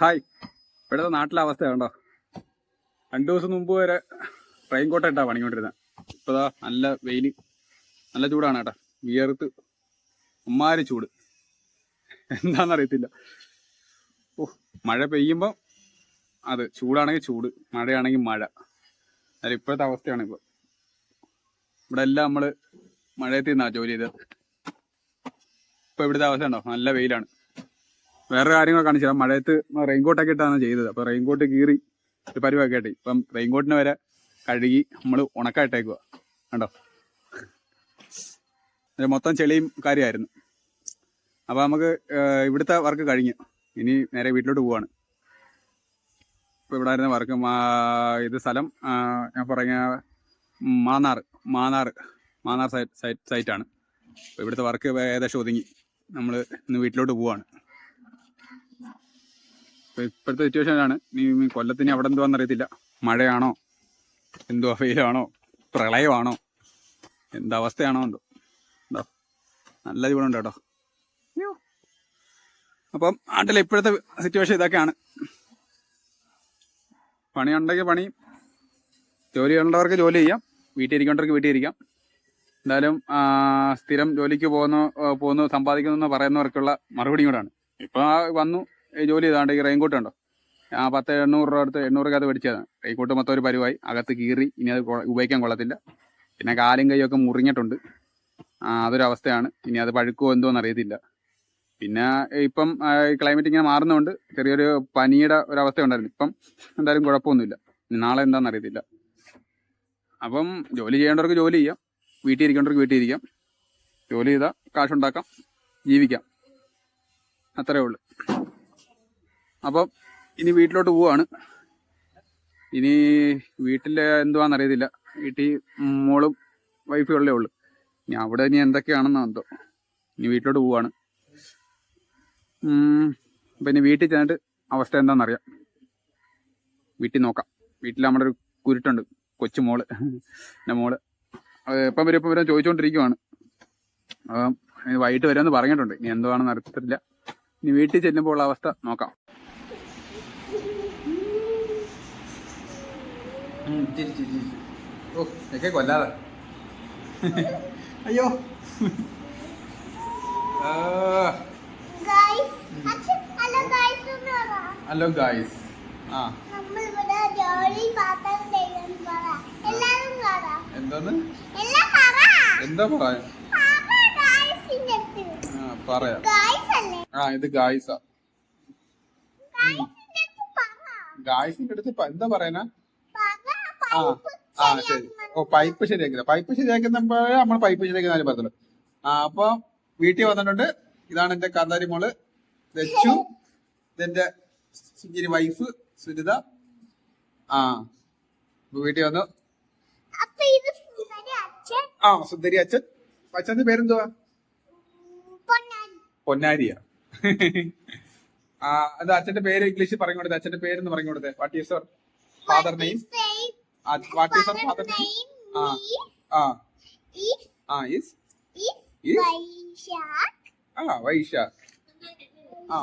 Hi. ഇവിടുത്തെ നാട്ടിലെ അവസ്ഥ കണ്ടോ? രണ്ടു ദിവസം മുമ്പ് വരെ ട്രെയിൻ കോട്ട് ഇട്ടാ പണിക്കൊണ്ടിരുന്നത് ഇപ്പതാ നല്ല വെയിൽ നല്ല ചൂടാണ് കേട്ടാ. വിയർത്ത് ഉമ്മാരി ചൂട്. എന്താണെന്നറിയത്തില്ല ഓ മഴ പെയ്യുമ്പോൾ അത് ചൂടാണെങ്കിൽ ചൂട് മഴയാണെങ്കിൽ മഴ. അതായത് ഇപ്പോഴത്തെ അവസ്ഥയാണ് ഇപ്പോൾ ഇവിടെ എല്ലാം നമ്മൾ മഴയത്തിൽ നിന്നാ ജോലി ചെയ്തത്. ഇപ്പൊ ഇവിടുത്തെ അവസ്ഥ ഉണ്ടോ നല്ല വെയിലാണ്. വേറെ കാര്യങ്ങൾ കാണിച്ചു തരാം. മഴയത്ത് റെയിൻകോട്ടൊക്കെ ഇട്ടാണ് ചെയ്തത്. അപ്പൊ റെയിൻകോട്ട് കീറി ഒരു പരിപാടി ആയിട്ട് ഇപ്പം റെയിൻകോട്ടിന് വരെ കഴുകി നമ്മൾ ഉണക്കായിട്ടേക്കുക കണ്ടോ? മൊത്തം ചെളിയും കാര്യമായിരുന്നു. അപ്പൊ നമുക്ക് ഇവിടുത്തെ വർക്ക് കഴിഞ്ഞു. ഇനി നേരെ വീട്ടിലോട്ട് പോവാണ്. ഇപ്പൊ ഇവിടെ ആയിരുന്ന വർക്ക് ഇത് സ്ഥലം ഞാൻ പറഞ്ഞ മാന്നാർ മാന്നാർ മാന്നാർ സൈറ്റ് സൈറ്റ് സൈറ്റാണ് ഇവിടുത്തെ വർക്ക് ഏകദേശം ഒതുങ്ങി. നമ്മൾ ഇന്ന് വീട്ടിലോട്ട് പോവാണ്. ഇപ്പോഴത്തെ സിറ്റുവേഷനാണ് നീ കൊല്ലത്തിന് അവിടെ എന്തുവാന്ന് അറിയത്തില്ല മഴയാണോ? എന്തുവാ വെയിലാണോ? പ്രളയമാണോ? എന്തവസ്ഥയാണോ എന്തോ? എന്തോ നല്ല ചൂടുണ്ട് കേട്ടോ. അപ്പം നാട്ടിലെ ഇപ്പോഴത്തെ സിറ്റുവേഷൻ ഇതൊക്കെയാണ്. പണിയുണ്ടെങ്കിൽ പണി. ജോലി ഉള്ളവർക്ക് ജോലി ചെയ്യാം. വീട്ടിൽ ഇരിക്കേണ്ടവർക്ക് വീട്ടിൽ ഇരിക്കാം. എന്തായാലും സ്ഥിരം ജോലിക്ക് പോകുന്നു പോകുന്നു സമ്പാദിക്കുന്നു എന്ന് പറയുന്നവർക്കുള്ള മറുപടിയും കൂടാണ് ഇപ്പം വന്നു. ജോലി ചെയ്താണ്ട് ഈ റെയിൻകോട്ട് ഉണ്ടോ ആ പത്ത് എണ്ണൂറ് രൂപ അടുത്ത് എണ്ണൂറ് രൂപ മേടിച്ചതാണ് റെയിൻകോട്ട് മൊത്തം ഒരു പരിവായി. അകത്ത് കീറി ഇനി അത് ഉപയോഗിക്കാൻ കൊള്ളത്തില്ല. പിന്നെ കാലും കൈയൊക്കെ മുറിഞ്ഞിട്ടുണ്ട്. ആ, അതൊരു അവസ്ഥയാണ്. ഇനി അത് പഴുക്കോ എന്തോന്ന് അറിയത്തില്ല. പിന്നെ ഇപ്പം ക്ലൈമറ്റ് ഇങ്ങനെ മാറുന്നതുകൊണ്ട് ചെറിയൊരു പനിയുടെ ഒരു അവസ്ഥ ഉണ്ടായിരുന്നു. ഇപ്പം എന്തായാലും കുഴപ്പമൊന്നുമില്ല. നാളെ എന്താണെന്ന് അറിയത്തില്ല. അപ്പം ജോലി ചെയ്യേണ്ടവർക്ക് ജോലി ചെയ്യാം. വീട്ടിൽ ഇരിക്കേണ്ടവർക്ക് വീട്ടിൽ ഇരിക്കാം. ജോലി ചെയ്താൽ കാശുണ്ടാക്കാം. ജീവിക്കാം. അത്രേ ഉള്ളൂ. അപ്പം ഇനി വീട്ടിലോട്ട് പോവാണ്. ഇനി വീട്ടിൽ എന്തുവാന്ന് അറിയത്തില്ല വീട്ടിൽ മോളും വൈഫും ഉള്ളേ ഉള്ളൂ. ഇനി അവിടെ ഇനി എന്തൊക്കെയാണെന്നോ എന്തോ. ഇനി വീട്ടിലോട്ട് പോവാണ്. അപ്പം ഇനി വീട്ടിൽ ചെന്നിട്ട് അവസ്ഥ എന്താണെന്നറിയാം വീട്ടിൽ നോക്കാം. വീട്ടിൽ നമ്മുടെ ഒരു കുരുട്ടുണ്ട്. കൊച്ചു മോൾ. എന്റെ മോൾ. എപ്പം വരും എപ്പം വരും ചോദിച്ചുകൊണ്ടിരിക്കുവാണ് വൈകിട്ട് വരാമെന്ന് പറഞ്ഞിട്ടുണ്ട്. ഇനി എന്തുവാണെന്ന് അറിയത്തില്ല. ഇനി വീട്ടിൽ ചെല്ലുമ്പോൾ ഉള്ള അവസ്ഥ നോക്കാം. ഓ ഒക്കെ കൊല്ലാതെ. അയ്യോ. ഹലോ ഗായ്സ് ആ. എന്തോന്ന്? എന്താ പറയാ. പറയാം ആ ഇത് ഗായ്സാ ഗായ്സിന്റെ അടുത്ത് എന്താ പറയുന്ന പറ ആ ആ ശരി. ഓ പൈപ്പ് ശരിയാക്കില്ല പൈപ്പ് ശരിയാക്കുന്നപ്പോഴേ നമ്മൾ പൈപ്പ് ശരിയാക്കുന്ന പറഞ്ഞല്ലോ. ആ അപ്പൊ വീട്ടിൽ വന്നിട്ടുണ്ട്. ഇതാണ് എന്റെ കാന്താരി മോൾ ലച്ചു. ഇതെന്റെ സുഞ്ചിരി വൈഫ് സുനിത. ആ വീട്ടിൽ വന്നു. ആ സുന്ദരി അച്ഛൻ. അച്ഛന്റെ പേരെന്തുവാ? പൊന്നാരിയാ അത് അച്ഛന്റെ പേര് ഇംഗ്ലീഷിൽ പറഞ്ഞു കൊടുത്തത് അച്ഛന്റെ പേര് എന്ന് പറഞ്ഞു കൊടുത്തത് what is your father name what is your father name ആ ആ. ആ ഈസ് Is? വൈശാഖ് ആ ആ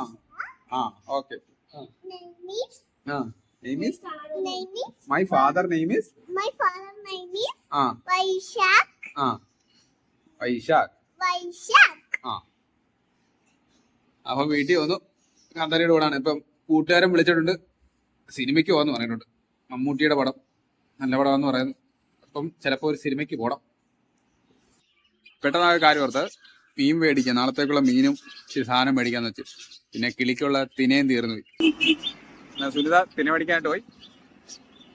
ആ ഓക്കെ name is ആ name is name is my father name is my father name is ആ. വൈശാഖ് ആ. വൈശാഖ് വൈശാഖ് ആ. അപ്പൊ വീട്ടിൽ വന്നു. കാന്താരിയുടെ ആണ് ഇപ്പം കൂട്ടുകാരൻ വിളിച്ചിട്ടുണ്ട്. സിനിമയ്ക്ക് പോകാന്ന് പറഞ്ഞിട്ടുണ്ട്. മമ്മൂട്ടിയുടെ പടം. നല്ല പടമാന്ന് പറയുന്നു. അപ്പം ചിലപ്പോൾ ഒരു സിനിമയ്ക്ക് പോകണം പെട്ടെന്നായ കാര്യം ഓർത്ത് മീൻ മേടിക്കാം. നാളത്തേക്കുള്ള മീനും ഇച്ചിരി സാധനം മേടിക്കാന്ന് വെച്ച്. പിന്നെ കിളിക്കുള്ള തിനയും തീർന്നു പോയി. സുനിത തിന മേടിക്കാനായിട്ട് പോയി.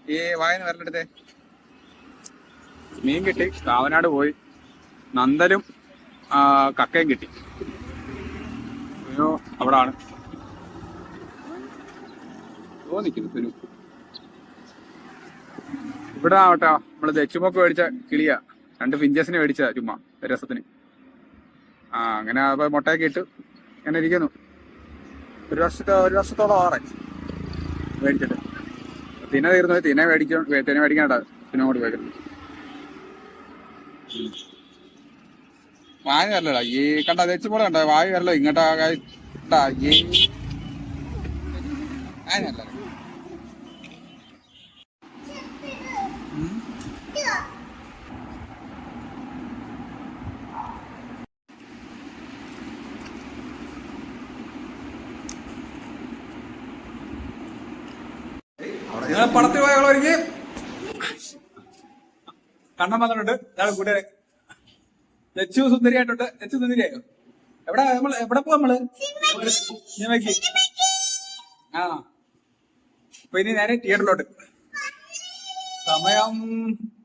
ഈ വായന വരലെടുത്തേ. മീൻ കിട്ടി. കാവനാട് പോയി. നന്ദനും കക്കയും കിട്ടി. അയ്യോ അവിടെ ആണ് നിൽക്കുന്നു സുനു ഇവിടെ ആവട്ടെ നമ്മൾ ദച്ചുമൊക്കെ മേടിച്ച കിളിയ. രണ്ട് ഫിഞ്ചസിനെ മേടിച്ച ചുമ്മാ രസത്തിന്. ആ അങ്ങനെ മുട്ടയൊക്കെ ഇട്ട് അങ്ങനെ ഇരിക്കുന്നു. ഒരു വർഷത്തെ ഒരു വർഷത്തോളം ആറെ മേടിച്ചിട്ട്. തിന തീർന്നു. തിന മേടിക്കും തിന മേടിക്കാണ്ടാ പിന്നെ അങ്ങോട്ട് പോയത് വായ ഈ കണ്ട തെച്ചുപോലെ കണ്ട വായ വരലോ ഇങ്ങോട്ടാ ഈ അതിനല്ല ഞാൻ പടത്തിൽ പോയ ഒരുങ്ങി. കണ്ണം വന്നിട്ടുണ്ട്. ഞാൻ കൂട്ടുകാരെ. ലച്ചു സുന്ദരിയായിട്ടുണ്ട്. ലച്ചു സുന്ദരിയായോ. എവിടെ? നമ്മൾ എവിടെ പോവാ നമ്മൾ? സിനിമയ്ക്ക്. ആ. അപ്പൊ ഇനി നേരെ തിയേറ്ററിലോട്ട്. സമയം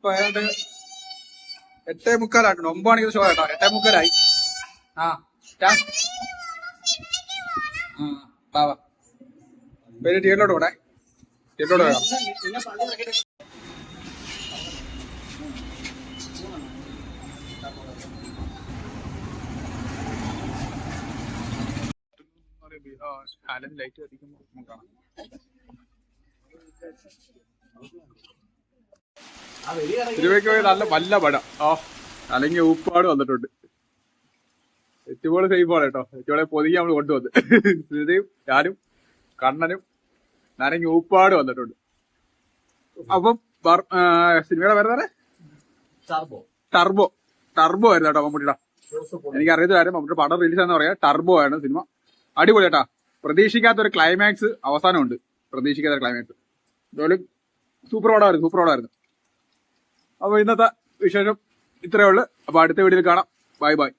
പോയത് എട്ടേ മുക്കാലാണ് ഒമ്പത് മണിക്ക് ഷോ കേട്ടോ എട്ടേ മുക്കാലായി. ആ ഇപ്പൊ ഇനി തിയേറ്ററിലോട്ട് വേണം ലൈറ്റ് കത്തിക്കുമ്പോൾ കാണാം. തിരുവയ്ക്ക് പോയി നല്ല വല്ല പടം. ആ അല്ലെങ്കിൽ ഉപ്പാട് വന്നിട്ടുണ്ട്. എറ്റുപോലെ സേഫാണ് കേട്ടോ. എറ്റുപോലെ പൊതുകി നമ്മൾ കൊണ്ടുവന്ന്. ശ്രുതിയും ഞാനും കണ്ണനും നാരങ്ങി ഉപ്പാട് വന്നിട്ടുണ്ട്. അപ്പം സിനിമയുടെ പേര് ടർബോ. ടർബോ. ആയിരുന്നു കേട്ടോ മമ്മൂട്ടിയുടെ. എനിക്ക് അറിയാത്ത കാര്യം മമ്മൂട്ടി പടം റിലീസ് ആണെന്ന് പറയാം. ടർബോ ആണ് സിനിമ. അടിപൊളി കേട്ടാ. പ്രതീക്ഷിക്കാത്ത ഒരു ക്ലൈമാക്സ് അവസാനമുണ്ട്. പ്രതീക്ഷിക്കാത്ത ക്ലൈമാക്സ് എന്തായാലും സൂപ്പർ ഓടായിരുന്നു സൂപ്പർ ഓടായിരുന്നു. അപ്പൊ ഇന്നത്തെ വിശേഷം ഇത്രയേ ഉള്ളൂ. അപ്പോൾ അടുത്ത വീഡിയോയിൽ കാണാം. Bye bye